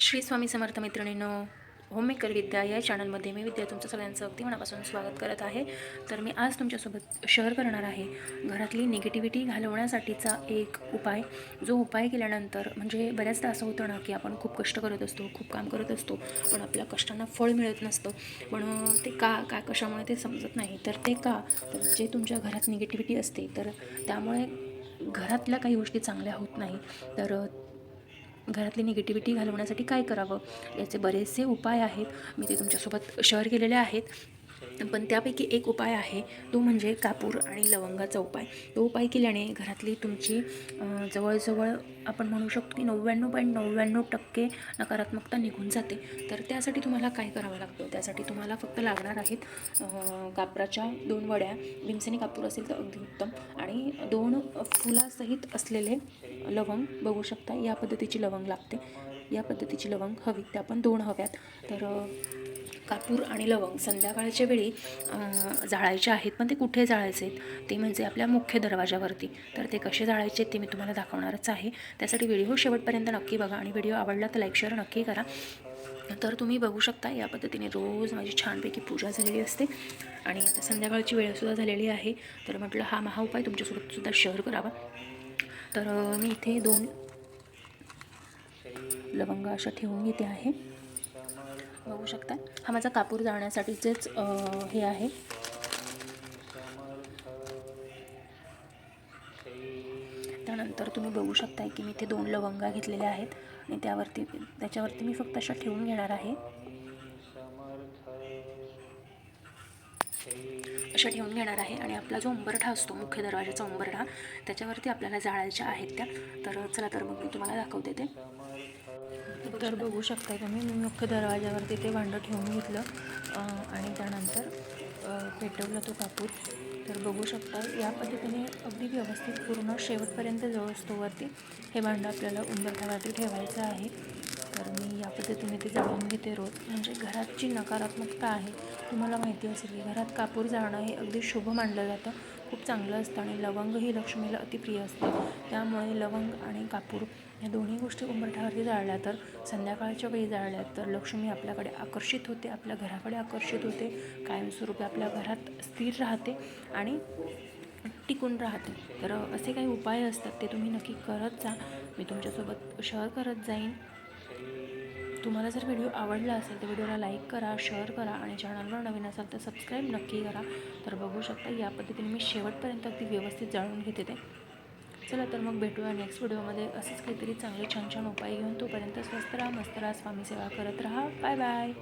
श्री स्वामी समर्थ मैत्रिणींनो होममेकर विद्या या चॅनलमध्ये मी विद्या तुमचं सगळ्यांचं अगदी मनापासून स्वागत करत आहे. तर मी आज तुमच्यासोबत शेअर करणार आहे घरातली निगेटिव्हिटी घालवण्यासाठीचा एक उपाय. जो उपाय केल्यानंतर म्हणजे बऱ्याचदा असं होतं ना की आपण खूप कष्ट करत असतो खूप काम करत असतो पण आपल्या कष्टांना फळ मिळत नसतं. पण ते का का कशामुळे ते समजत नाही? तर ते का? तर जे तुमच्या घरात निगेटिव्हिटी असते तर त्यामुळे घरातल्या काही गोष्टी चांगल्या होत नाही. तर घरातली निगेटिव्हिटी घालवण्यासाठी काय करावं? याचे बरेचसे उपाय आहेत. मी ते तुमच्यासोबत शेअर केलेले आहेत. पण त्यापैकी एक उपाय आहे तो म्हणजे कापूर आणि लवंगाचा उपाय. तो उपाय केल्याने घरातली तुमची जवळजवळ आपण म्हणू शकतो की नव्याण्णव पॉईंट नव्याण्णव टक्के नकारात्मकता निघून जाते. तर त्यासाठी तुम्हाला काय करावं लागतं? त्यासाठी तुम्हाला फक्त लागणार आहेत कापराच्या दोन वड्या. भीमसेनी कापूर असेल तर अगदी उत्तम. आणि दोन फुलासहित असलेले लवंग बघू शकता. या पद्धतीची लवंग लागते. या पद्धतीची लवंग हवी. त्या पण दोन हव्यात. तर कापूर आणि लवंग संध्याकाळच्या वेळी जाळायचे आहेत पण ते कुठे जाळायचे? ते म्हणजे आपल्या मुख्य दरवाजावरती तर ते कसे जाळायचे ते मी तुम्हाला दाखवणारच आहे. त्यासाठी व्हिडिओ शेवटपर्यंत नक्की बघा आणि व्हिडिओ आवडला तर लाईक शेअर नक्की करा. तर तुम्ही बघू शकता या पद्धतीने रोज माझी छानपैकी पूजा झालेली असते आणि आता संध्याकाळची वेळसुद्धा झालेली आहे. तर म्हटलं हा महा उपाय तुमच्यासोबत सुद्धा शेअर करावा. तर मी इथे दोन लवंग अशा ठेवून घेते आहे. बघू शकता. हा माझा कापूर जाळण्यासाठीचेच हे आहे. त्यानंतर तुम्ही बघू शकताय की मी इथे दोन लवंगा घेतलेल्या आहेत आणि त्यावरती त्याच्यावरती मी फक्त अशा ठेवून घेणार आहे. अशा ठेवून घेणार आहे आणि आपला जो उंबरठा असतो मुख्य दरवाजाचा उंबरठा त्याच्यावरती आपल्याला जाळायच्या आहेत त्या. तर चला तर मग मी तुम्हाला दाखवते ते. तर बघू शकता तुम्ही मी मुख्य दरवाजावरती ते भांडं ठेवून घेतलं. आणि त्यानंतर पेटवला पेटवलं तो कापूर तर बघू शकता या पद्धतीने अगदी व्यवस्थित पूर्ण शेवटपर्यंत जवळस्तोवरती हे भांडं आपल्याला उंबरठ्यावरती ठेवायचं आहे. मी या पद्धतीने ते जाळून घेते रोज. म्हणजे घरात जी नकारात्मकता आहे तुम्हाला माहिती असेल की घरात कापूर जाळणं हे अगदी शुभ मानलं जातं. खूप चांगलं असतं आणि लवंग ही लक्ष्मीला अतिप्रिय असते. त्यामुळे लवंग आणि कापूर या दोन्ही गोष्टी उंबरठ्यावरती जाळल्या तर संध्याकाळच्या वेळी जाळल्या तर लक्ष्मी आपल्याकडे आकर्षित होते आपल्या घराकडे आकर्षित होते कायमस्वरूपी आपल्या घरात स्थिर राहते आणि टिकून राहते. तर असे काही उपाय असतात ते तुम्ही नक्की करत जा. मी तुमच्यासोबत शेअर करत जाईन. तुम्हाला जर व्हिडिओ आवडला असेल तर व्हिडिओला लाईक करा शेअर करा आणि चॅनलवर नवीन असाल तर सबस्क्राईब नक्की करा. तर बघू शकता या पद्धतीने मी शेवटपर्यंत अगदी व्यवस्थित जाणून घेते ते. चला तर मग भेटूया नेक्स्ट व्हिडिओमध्ये असंच काहीतरी चांगले छान छान उपाय घेऊन तोपर्यंत स्वस्त राहा मस्त राहा स्वामी सेवा करत राहा. Bye bye